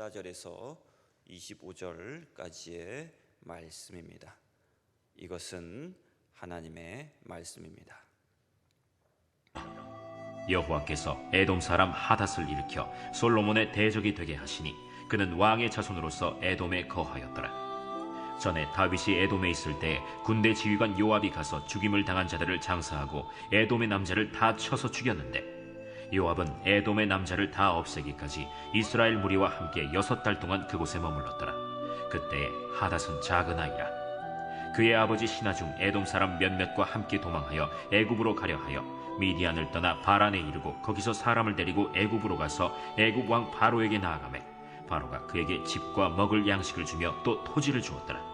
14절에서 25절까지의 말씀입니다. 이것은 하나님의 말씀입니다. 여호와께서 에돔 사람 하닷을 일으켜 솔로몬의 대적이 되게 하시니 그는 왕의 자손으로서 에돔에 거하였더라. 전에 다윗이 에돔에 있을 때 군대 지휘관 요압이 가서 죽임을 당한 자들을 장사하고 에돔의 남자를 다 쳐서 죽였는데 요압은 에돔의 남자를 다 없애기까지 이스라엘 무리와 함께 여섯 달 동안 그곳에 머물렀더라. 그때 하닷은 작은 아이라. 그의 아버지 신하 중 에돔 사람 몇몇과 함께 도망하여 애굽으로 가려 하여 미디안을 떠나 바란에 이르고 거기서 사람을 데리고 애굽으로 가서 애굽 왕 바로에게 나아가매 바로가 그에게 집과 먹을 양식을 주며 또 토지를 주었더라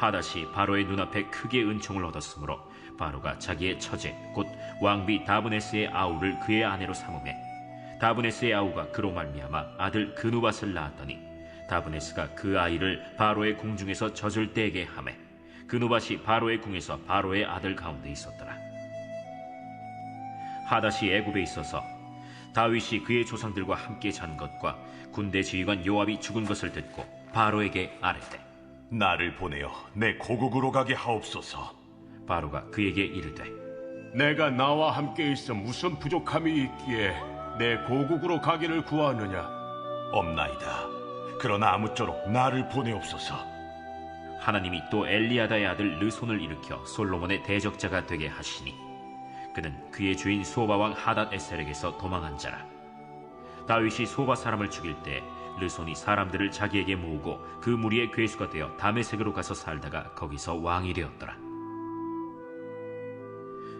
하닷이 바로의 눈앞에 크게 은총을 얻었으므로 바로가 자기의 처제 곧 왕비 다브네스의 아우를 그의 아내로 삼음해 다브네스의 아우가 그로 말미암아 아들 그누밧을 낳았더니 다브네스가 그 아이를 바로의 궁중에서 젖을 떼게 하매 그누밧이 바로의 궁에서 바로의 아들 가운데 있었더라. 하닷이 애굽에 있어서 다윗이 그의 조상들과 함께 잔 것과 군대 지휘관 요압이 죽은 것을 듣고 바로에게 아뢰되 나를 보내어 내 고국으로 가게 하옵소서. 바로가 그에게 이르되 내가 나와 함께 있어 무슨 부족함이 있기에 내 고국으로 가기를 구하느냐? 없나이다. 그러나 아무쪼록 나를 보내옵소서. 하나님이 또 엘리야다의 아들 르손을 일으켜 솔로몬의 대적자가 되게 하시니 그는 그의 주인 소바 왕 하닷 에셀에게서 도망한 자라 다윗이 소바 사람을 죽일 때 르손이 사람들을 자기에게 모으고 그 무리의 괴수가 되어 다메섹으로 가서 살다가 거기서 왕이 되었더라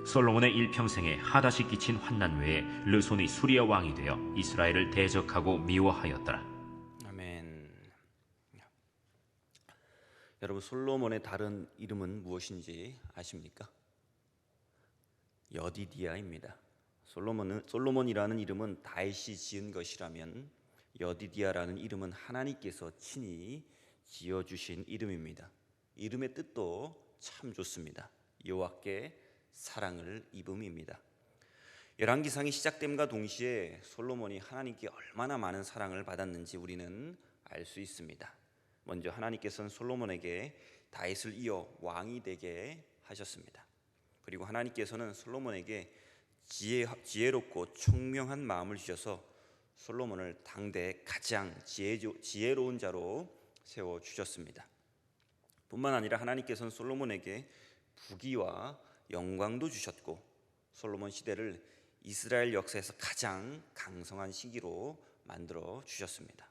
솔로몬의 일평생에 하닷이 끼친 환난 외에 르손이 수리아 왕이 되어 이스라엘을 대적하고 미워하였더라 아멘. 여러분 솔로몬의 다른 이름은 무엇인지 아십니까? 여디디아입니다. 솔로몬은 솔로몬이라는 이름은 다윗이 지은 것이라면 여디디아라는 이름은 하나님께서 친히 지어 주신 이름입니다. 이름의 뜻도 참 좋습니다. 여호와께 사랑을 입음입니다. 열왕기상이 시작됨과 동시에 솔로몬이 하나님께 얼마나 많은 사랑을 받았는지 우리는 알 수 있습니다. 먼저 하나님께서는 솔로몬에게 다윗을 이어 왕이 되게 하셨습니다. 그리고 하나님께서는 솔로몬에게 지혜, 지혜롭고 총명한 마음을 주셔서 솔로몬을 당대 가장 지혜, 지혜로 운 자로 세워 주셨습니다. 뿐만 아니라 하나님께서는 솔로몬에게 부귀와 영광도 주셨고 솔로몬 시대를 이스라엘 역사에서 가장 강성한 시기로 만들어 주셨습니다.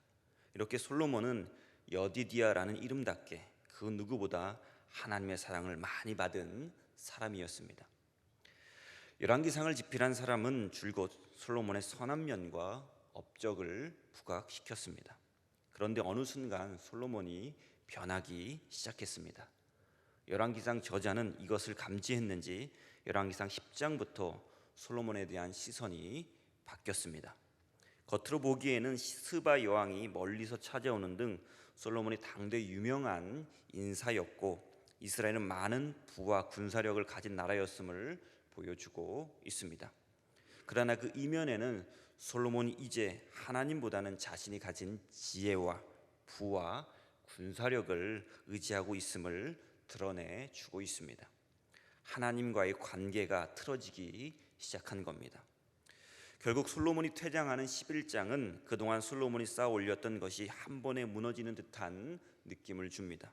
이렇게 솔로몬은 여디디아라는 이름답게 그 누구보다 하나님의 사랑을 많이 받은 사람이었습니다. 열왕기상을 집필한 사람은 줄곧 솔로몬의 선한 면과 업적을 부각시켰습니다. 그런데 어느 순간 솔로몬이 변하기 시작했습니다. 열왕기상 저자는 이것을 감지했는지 열왕기상 10장부터 솔로몬에 대한 시선이 바뀌었습니다. 겉으로 보기에는 스바 여왕이 멀리서 찾아오는 등 솔로몬이 당대 유명한 인사였고 이스라엘은 많은 부와 군사력을 가진 나라였음을 보여주고 있습니다. 그러나 그 이면에는 솔로몬이 이제 하나님보다는 자신이 가진 지혜와 부와 군사력을 의지하고 있음을 드러내 주고 있습니다. 하나님과의 관계가 틀어지기 시작한 겁니다. 결국 솔로몬이 퇴장하는 11장은 그동안 솔로몬이 쌓아 올렸던 것이 한 번에 무너지는 듯한 느낌을 줍니다.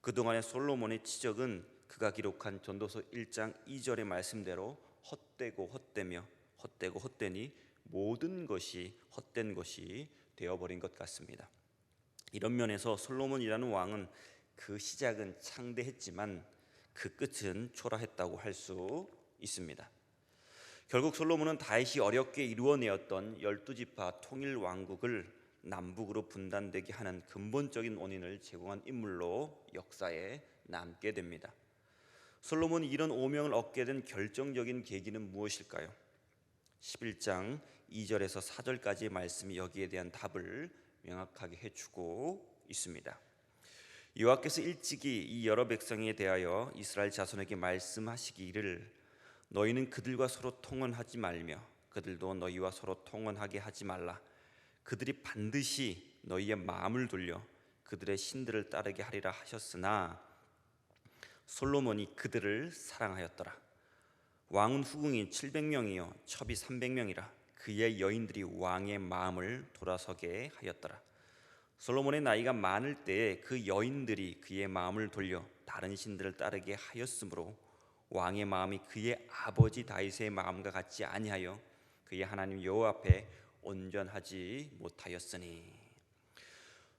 그동안의 솔로몬의 지적은 그가 기록한 전도서 1장 2절의 말씀대로 헛되고 헛되며 헛되고 헛되니 모든 것이 헛된 것이 되어버린 것 같습니다. 이런 면에서 솔로몬이라는 왕은 그 시작은 창대했지만 그 끝은 초라했다고 할 수 있습니다. 결국 솔로몬은 다윗이 어렵게 이루어내었던 열두 지파 통일 왕국을 남북으로 분단되게 하는 근본적인 원인을 제공한 인물로 역사에 남게 됩니다. 솔로몬이 이런 오명을 얻게 된 결정적인 계기는 무엇일까요? 11장 2절에서 4절까지의 말씀이 여기에 대한 답을 명확하게 해주고 있습니다. 여호와께서 일찍이 이 여러 백성에 대하여 이스라엘 자손에게 말씀하시기를 너희는 그들과 서로 통언하지 말며 그들도 너희와 서로 통언하게 하지 말라. 그들이 반드시 너희의 마음을 돌려 그들의 신들을 따르게 하리라 하셨으나 솔로몬이 그들을 사랑하였더라. 왕은 후궁이 700명이요 첩이 300명이라 그의 여인들이 왕의 마음을 돌아서게 하였더라. 솔로몬의 나이가 많을 때에 그 여인들이 그의 마음을 돌려 다른 신들을 따르게 하였으므로 왕의 마음이 그의 아버지 다윗의 마음과 같지 아니하여 그의 하나님 여호와 앞에 온전하지 못하였으니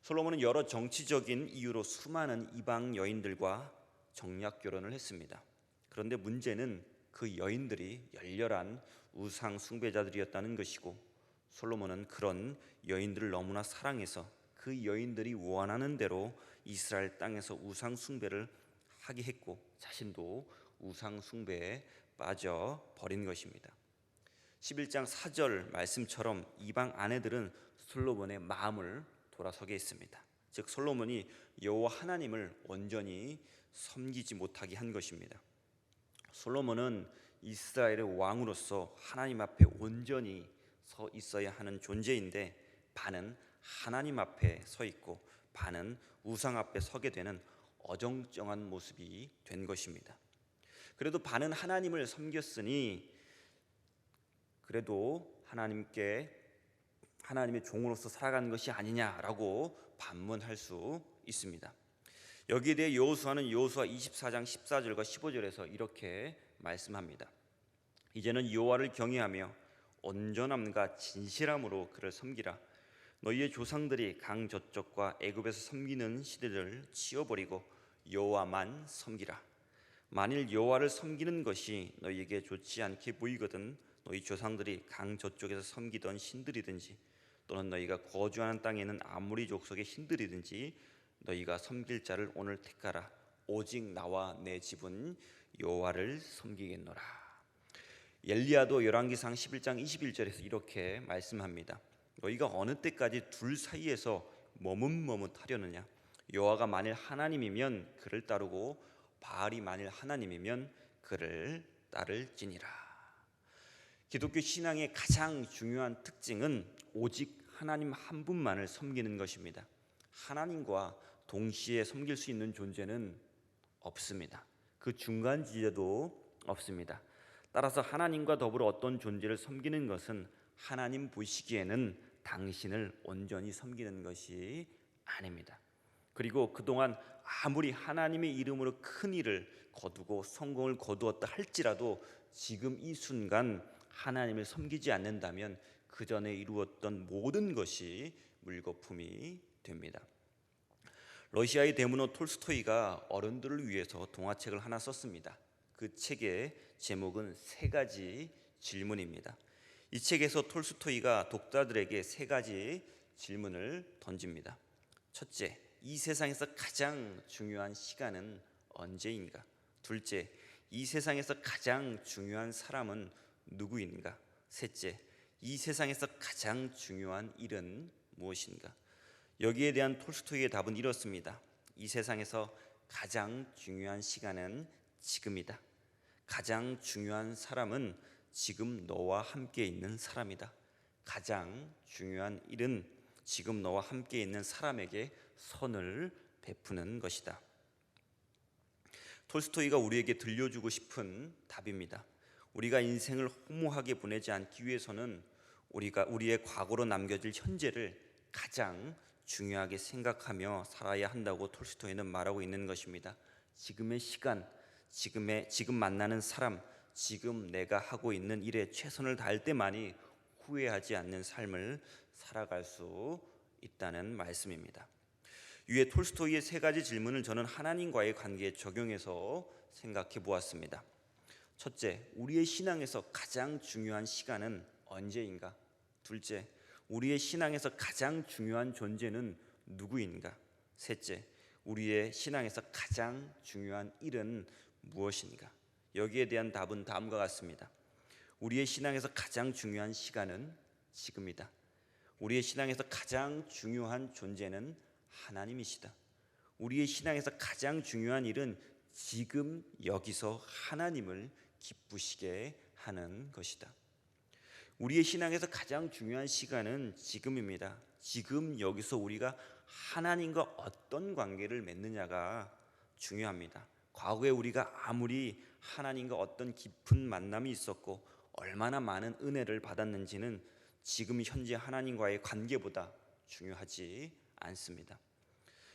솔로몬은 여러 정치적인 이유로 수많은 이방 여인들과 정략 결혼을 했습니다. 그런데 문제는 그 여인들이 열렬한 우상 숭배자들이었다는 것이고 솔로몬은 그런 여인들을 너무나 사랑해서 그 여인들이 원하는 대로 이스라엘 땅에서 우상 숭배를 하게 했고 자신도 우상 숭배에 빠져 버린 것입니다. 11장 4절 말씀처럼 이방 아내들은 솔로몬의 마음을 돌아서게 했습니다. 즉 솔로몬이 여호와 하나님을 온전히 섬기지 못하게 한 것입니다. 솔로몬은 이스라엘의 왕으로서 하나님 앞에 온전히 서 있어야 하는 존재인데 반은 하나님 앞에 서 있고 반은 우상 앞에 서게 되는 어정쩡한 모습이 된 것입니다. 그래도 반은 하나님을 섬겼으니 그래도 하나님께 하나님의 종으로서 살아가는 것이 아니냐라고 반문할 수 있습니다. 여기에 대해 여호수아는 여호수아 24장 14절과 15절에서 이렇게 말씀합니다. 이제는 여호와를 경외하며 온전함과 진실함으로 그를 섬기라. 너희의 조상들이 강 저쪽과 애굽에서 섬기는 시대를 치워버리고 여호와만 섬기라. 만일 여호와를 섬기는 것이 너희에게 좋지 않게 보이거든 너희 조상들이 강 저쪽에서 섬기던 신들이든지 또는 너희가 거주하는 땅에 있는 아무리 족속의 신들이든지 너희가 섬길 자를 오늘 택하라 오직 나와 내 집은 여호와를 섬기겠노라. 엘리야도 열왕기상 11장 21절에서 이렇게 말씀합니다. 너희가 어느 때까지 둘 사이에서 머뭇머뭇하려느냐? 여호와가 만일 하나님이면 그를 따르고 바알이 만일 하나님이면 그를 따를지니라. 기독교 신앙의 가장 중요한 특징은 오직 하나님 한 분만을 섬기는 것입니다. 하나님과 동시에 섬길 수 있는 존재는 없습니다. 그 중간 지대도 없습니다. 따라서 하나님과 더불어 어떤 존재를 섬기는 것은 하나님 보시기에는 당신을 온전히 섬기는 것이 아닙니다. 그리고 그동안 아무리 하나님의 이름으로 큰 일을 거두고 성공을 거두었다 할지라도 지금 이 순간 하나님을 섬기지 않는다면 그 전에 이루었던 모든 것이 물거품이 됩니다. 러시아의 대문호 톨스토이가 어른들을 위해서 동화책을 하나 썼습니다. 그 책의 제목은 세 가지 질문입니다. 이 책에서 톨스토이가 독자들에게 세 가지 질문을 던집니다. 첫째, 이 세상에서 가장 중요한 시간은 언제인가? 둘째, 이 세상에서 가장 중요한 사람은 누구인가? 셋째, 이 세상에서 가장 중요한 일은 무엇인가? 여기에 대한 톨스토이의 답은 이렇습니다. 이 세상에서 가장 중요한 시간은 지금이다. 가장 중요한 사람은 지금 너와 함께 있는 사람이다. 가장 중요한 일은 지금 너와 함께 있는 사람에게 선을 베푸는 것이다. 톨스토이가 우리에게 들려주고 싶은 답입니다. 우리가 인생을 허무하게 보내지 않기 위해서는 우리가 우리의 과거로 남겨질 현재를 가장 중요하게 생각하며 살아야 한다고 톨스토이는 말하고 있는 것입니다. 지금의 시간, 지금의 지금 만나는 사람, 지금 내가 하고 있는 일에 최선을 다할 때만이 후회하지 않는 삶을 살아갈 수 있다는 말씀입니다. 위에 톨스토이의 세 가지 질문을 저는 하나님과의 관계에 적용해서 생각해 보았습니다. 첫째, 우리의 신앙에서 가장 중요한 시간은 언제인가? 둘째, 우리의 신앙에서 가장 중요한 존재는 누구인가? 셋째, 우리의 신앙에서 가장 중요한 일은 무엇인가? 여기에 대한 답은 다음과 같습니다. 우리의 신앙에서 가장 중요한 시간은 지금이다. 우리의 신앙에서 가장 중요한 존재는 하나님이시다. 우리의 신앙에서 가장 중요한 일은 지금 여기서 하나님을 기쁘시게 하는 것이다. 우리의 신앙에서 가장 중요한 시간은 지금입니다. 지금 여기서 우리가 하나님과 어떤 관계를 맺느냐가 중요합니다. 과거에 우리가 아무리 하나님과 어떤 깊은 만남이 있었고 얼마나 많은 은혜를 받았는지는 지금 현재 하나님과의 관계보다 중요하지 않습니다.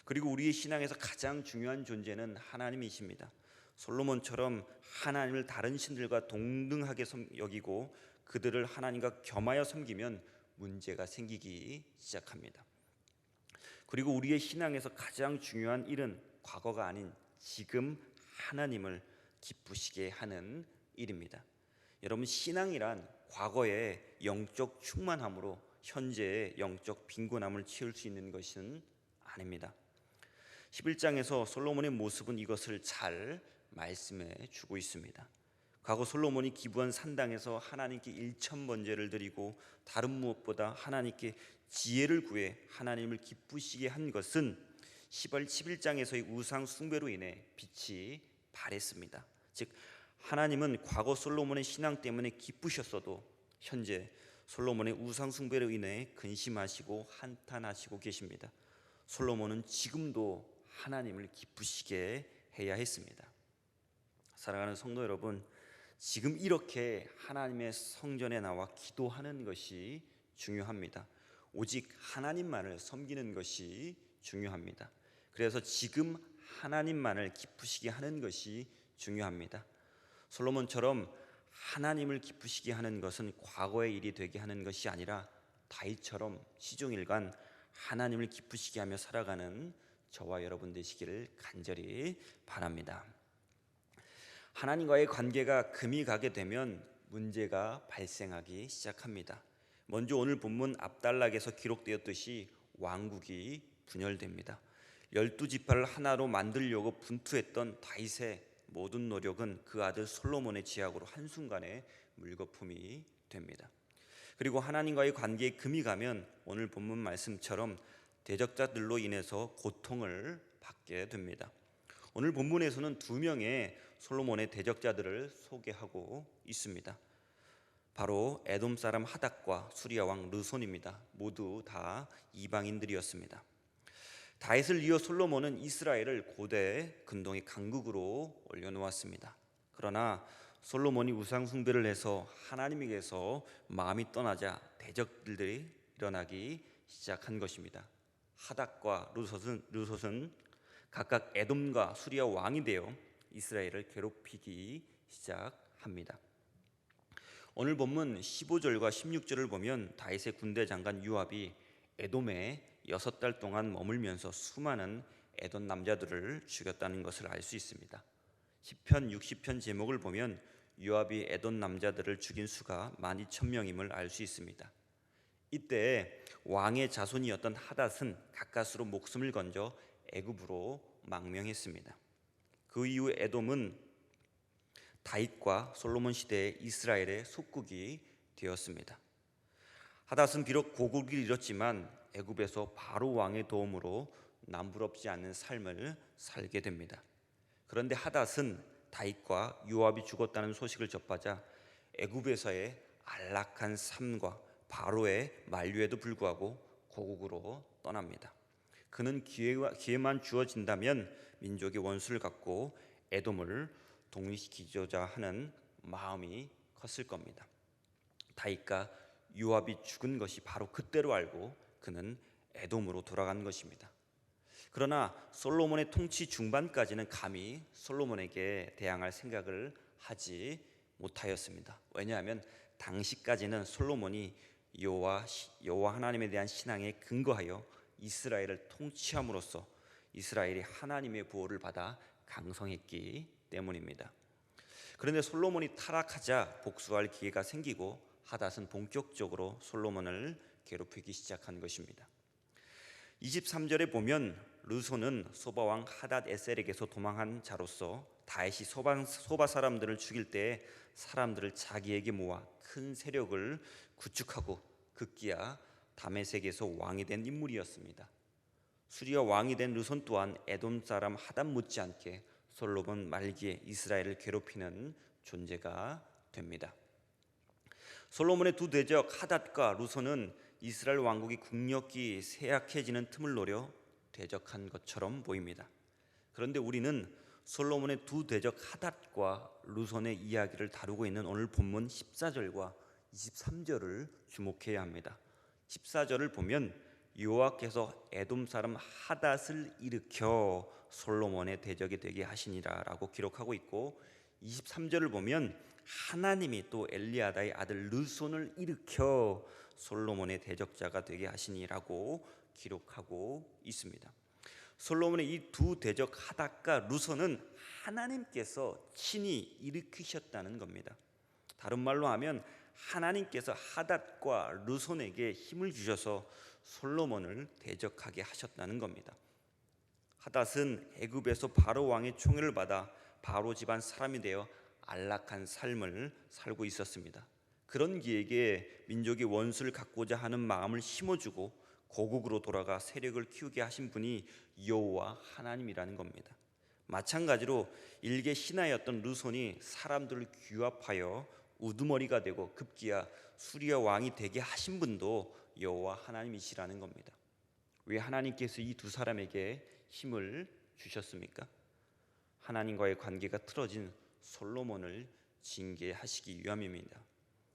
그리고 우리의 신앙에서 가장 중요한 존재는 하나님이십니다. 솔로몬처럼 하나님을 다른 신들과 동등하게 섬- 여기고 그들을 하나님과 겸하여 섬기면 문제가 생기기 시작합니다. 그리고 우리의 신앙에서 가장 중요한 일은 과거가 아닌 지금 하나님을 기쁘시게 하는 일입니다. 여러분 신앙이란 과거의 영적 충만함으로 현재의 영적 빈곤함을 채울 수 있는 것은 아닙니다. 11장에서 솔로몬의 모습은 이것을 잘 말씀해 주고 있습니다. 과거 솔로몬이 기부한 산당에서 하나님께 일천 번제를 드리고 다른 무엇보다 하나님께 지혜를 구해 하나님을 기쁘시게 한 것은 10월 11장에서의 우상 숭배로 인해 빛이 발했습니다. 즉 하나님은 과거 솔로몬의 신앙 때문에 기쁘셨어도 현재 솔로몬의 우상 숭배로 인해 근심하시고 한탄하시고 계십니다. 솔로몬은 지금도 하나님을 기쁘시게 해야 했습니다. 사랑하는 성도 여러분, 지금 이렇게 하나님의 성전에 나와 기도하는 것이 중요합니다. 오직 하나님만을 섬기는 것이 중요합니다. 그래서 지금 하나님만을 기쁘시게 하는 것이 중요합니다. 솔로몬처럼 하나님을 기쁘시게 하는 것은 과거의 일이 되게 하는 것이 아니라 다윗처럼 시종일관 하나님을 기쁘시게 하며 살아가는 저와 여러분 되시기를 간절히 바랍니다. 하나님과의 관계가 금이 가게 되면 문제가 발생하기 시작합니다. 먼저 오늘 본문 앞달락에서 기록되었듯이 왕국이 분열됩니다. 열두 지파를 하나로 만들려고 분투했던 다윗의 모든 노력은 그 아들 솔로몬의 지약으로 한순간에 물거품이 됩니다. 그리고 하나님과의 관계에 금이 가면 오늘 본문 말씀처럼 대적자들로 인해서 고통을 받게 됩니다. 오늘 본문에서는 두 명의 솔로몬의 대적자들을 소개하고 있습니다. 바로 에돔 사람 하닥과 수리아 왕 르손입니다. 모두 다 이방인들이었습니다. 다윗을 이어 솔로몬은 이스라엘을 고대 근동의 강국으로 올려놓았습니다. 그러나 솔로몬이 우상 숭배를 해서 하나님에게서 마음이 떠나자 대적들이 일어나기 시작한 것입니다. 하닥과 르솥은, 르솥은 각각 에돔과 수리아 왕이 되어 이스라엘을 괴롭히기 시작합니다. 오늘 본문 15절과 16절을 보면 다윗의 군대 장관 유압이 에돔에 여섯 달 동안 머물면서 수많은 에돔 남자들을 죽였다는 것을 알 수 있습니다. 시편 60편 제목을 보면 유압이 에돔 남자들을 죽인 수가 12,000명임을 알 수 있습니다. 이때 왕의 자손이었던 하닷은 가까스로 목숨을 건져 애굽으로 망명했습니다. 그 이후 에돔은 다윗과 솔로몬 시대의 이스라엘의 속국이 되었습니다. 하닷은 비록 고국을 잃었지만 애굽에서 바로 왕의 도움으로 남부럽지 않은 삶을 살게 됩니다. 그런데 하닷은 다윗과 요압이 죽었다는 소식을 접하자 애굽에서의 안락한 삶과 바로의 만류에도 불구하고 고국으로 떠납니다. 그는 기회가, 기회만 주어진다면 민족의 원수를 갖고 에돔을 독립시키고자 하는 마음이 컸을 겁니다. 다윗과 요압이 죽은 것이 바로 그때로 알고 그는 에돔으로 돌아간 것입니다. 그러나 솔로몬의 통치 중반까지는 감히 솔로몬에게 대항할 생각을 하지 못하였습니다. 왜냐하면 당시까지는 솔로몬이 여호와 여호와 하나님에 대한 신앙에 근거하여 이스라엘을 통치함으로써 이스라엘이 하나님의 보호를 받아 강성했기 때문입니다. 그런데 솔로몬이 타락하자 복수할 기회가 생기고 하닷은 본격적으로 솔로몬을 괴롭히기 시작한 것입니다. 23절에 보면 르손은 소바 왕 하닷 에셀에게서 도망한 자로서 다윗이 소바, 소바 사람들을 죽일 때 사람들을 자기에게 모아 큰 세력을 구축하고 급기야 다메섹에서 왕이 된 인물이었습니다. 수리아 왕이 된 르손 또한 에돔 사람 하닷 못지않게 솔로몬 말기에 이스라엘을 괴롭히는 존재가 됩니다. 솔로몬의 두 대적 하닷과 루소는 이스라엘 왕국이 국력이 쇠약해지는 틈을 노려 대적한 것처럼 보입니다. 그런데 우리는 솔로몬의 두 대적 하닷과 루손의 이야기를 다루고 있는 오늘 본문 14절과 23절을 주목해야 합니다. 14절을 보면 여호와께서 에돔 사람 하닷을 일으켜 솔로몬의 대적이 되게 하시니라라고 기록하고 있고 23절을 보면 하나님이 또 엘리아다의 아들 르손을 일으켜 솔로몬의 대적자가 되게 하시니라고 기록하고 있습니다. 솔로몬의 이 두 대적 하닷과 루선은 하나님께서 친히 일으키셨다는 겁니다. 다른 말로 하면 하나님께서 하닷과 루손에게 힘을 주셔서 솔로몬을 대적하게 하셨다는 겁니다. 하닷은 애굽에서 바로 왕의 총애를 받아 바로 집안 사람이 되어 안락한 삶을 살고 있었습니다. 그런 기에게 민족이 원수를 갖고자 하는 마음을 심어주고 고국으로 돌아가 세력을 키우게 하신 분이 여호와 하나님이라는 겁니다. 마찬가지로 일개 신하였던 르손이 사람들을 규합하여 우두머리가 되고 급기야 수리아 왕이 되게 하신 분도 여호와 하나님이시라는 겁니다. 왜 하나님께서 이 두 사람에게 힘을 주셨습니까? 하나님과의 관계가 틀어진 솔로몬을 징계하시기 위함입니다.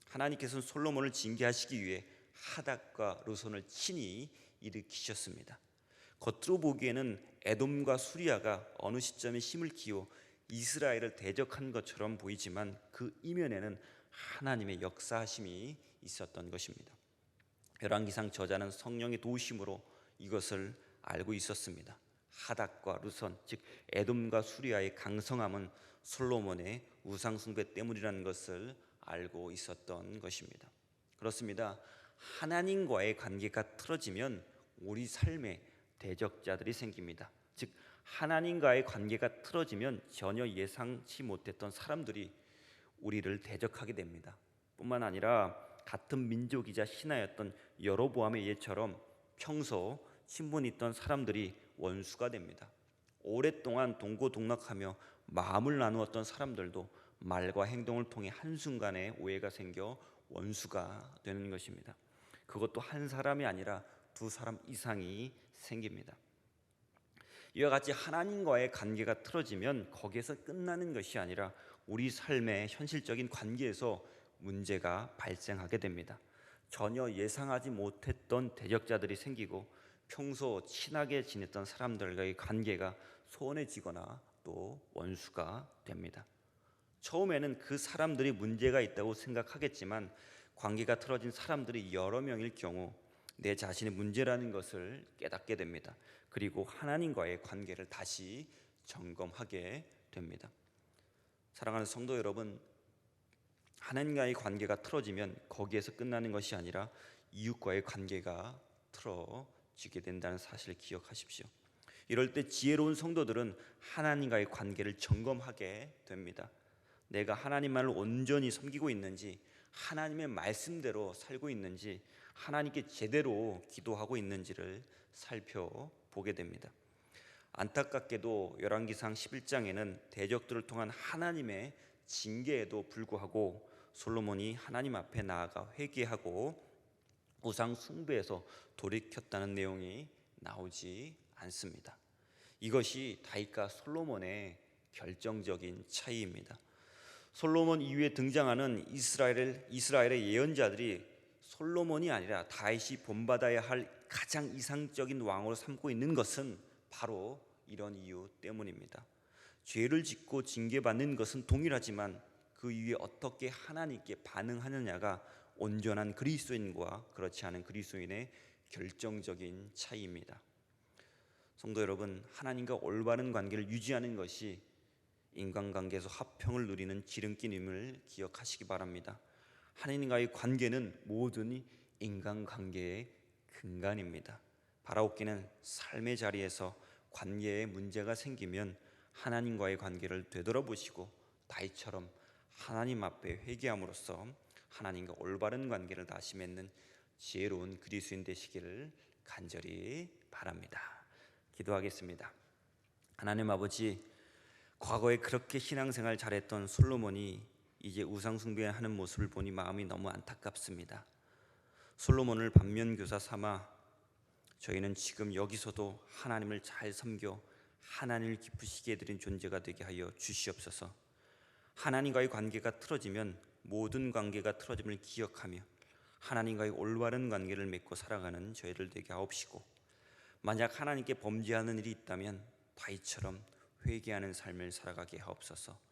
하나님께서는 솔로몬을 징계하시기 위해 하닷과 르손을 친히 일으키셨습니다. 겉으로 보기에는 에돔과 수리아가 어느 시점에 힘을 키워 이스라엘을 대적한 것처럼 보이지만 그 이면에는 하나님의 역사하심이 있었던 것입니다. 열왕기상 저자는 성령의 도우심으로 이것을 알고 있었습니다. 하닷과 루선 즉 에돔과 수리아의 강성함은 솔로몬의 우상 숭배 때문이라는 것을 알고 있었던 것입니다. 그렇습니다. 하나님과의 관계가 틀어지면 우리 삶에 대적자들이 생깁니다. 즉 하나님과의 관계가 틀어지면 전혀 예상치 못했던 사람들이 우리를 대적하게 됩니다. 뿐만 아니라 같은 민족이자 신하였던 여로보암의 예처럼 평소 친분이 있던 사람들이 원수가 됩니다. 오랫동안 동고동락하며 마음을 나누었던 사람들도 말과 행동을 통해 한순간에 오해가 생겨 원수가 되는 것입니다. 그것도 한 사람이 아니라 두 사람 이상이 생깁니다. 이와 같이 하나님과의 관계가 틀어지면 거기에서 끝나는 것이 아니라 우리 삶의 현실적인 관계에서 문제가 발생하게 됩니다. 전혀 예상하지 못했던 대적자들이 생기고 평소 친하게 지냈던 사람들과의 관계가 소원해지거나 또 원수가 됩니다. 처음에는 그 사람들이 문제가 있다고 생각하겠지만 관계가 틀어진 사람들이 여러 명일 경우 내 자신의 문제라는 것을 깨닫게 됩니다. 그리고 하나님과의 관계를 다시 점검하게 됩니다. 사랑하는 성도 여러분, 하나님과의 관계가 틀어지면 거기에서 끝나는 것이 아니라 이웃과의 관계가 틀어지게 된다는 사실을 기억하십시오. 이럴 때 지혜로운 성도들은 하나님과의 관계를 점검하게 됩니다. 내가 하나님만을 온전히 섬기고 있는지, 하나님의 말씀대로 살고 있는지, 하나님께 제대로 기도하고 있는지를 살펴보게 됩니다. 안타깝게도 열왕기상 11장에는 대적들을 통한 하나님의 징계에도 불구하고 솔로몬이 하나님 앞에 나아가 회개하고 우상 숭배에서 돌이켰다는 내용이 나오지 않습니다. 이것이 다윗과 솔로몬의 결정적인 차이입니다. 솔로몬 이후에 등장하는 이스라엘 이스라엘의 예언자들이 솔로몬이 아니라 다윗이 본받아야 할 가장 이상적인 왕으로 삼고 있는 것은 바로 이런 이유 때문입니다. 죄를 짓고 징계받는 것은 동일하지만 그 이후에 어떻게 하나님께 반응하느냐가 온전한 그리스도인과 그렇지 않은 그리스도인의 결정적인 차이입니다. 성도 여러분, 하나님과 올바른 관계를 유지하는 것이 인간관계에서 화평을 누리는 지름길임을 기억하시기 바랍니다. 하나님과의 관계는 모든 인간 관계의 근간입니다. 바라옵기는 삶의 자리에서 관계에 문제가 생기면 하나님과의 관계를 되돌아보시고 다이처럼 하나님 앞에 회개함으로써 하나님과 올바른 관계를 다시 맺는 지혜로운 그리스인 되시기를 간절히 바랍니다. 기도하겠습니다. 하나님 아버지 과거에 그렇게 신앙생활 잘했던 솔로몬이 이제 우상 숭배하는 모습을 보니 마음이 너무 안타깝습니다. 솔로몬을 반면교사 삼아 저희는 지금 여기서도 하나님을 잘 섬겨 하나님을 기쁘시게 해드린 존재가 되게 하여 주시옵소서. 하나님과의 관계가 틀어지면 모든 관계가 틀어짐을 기억하며 하나님과의 올바른 관계를 맺고 살아가는 저희를 되게 하옵시고 만약 하나님께 범죄하는 일이 있다면 다이처럼 회개하는 삶을 살아가게 하옵소서.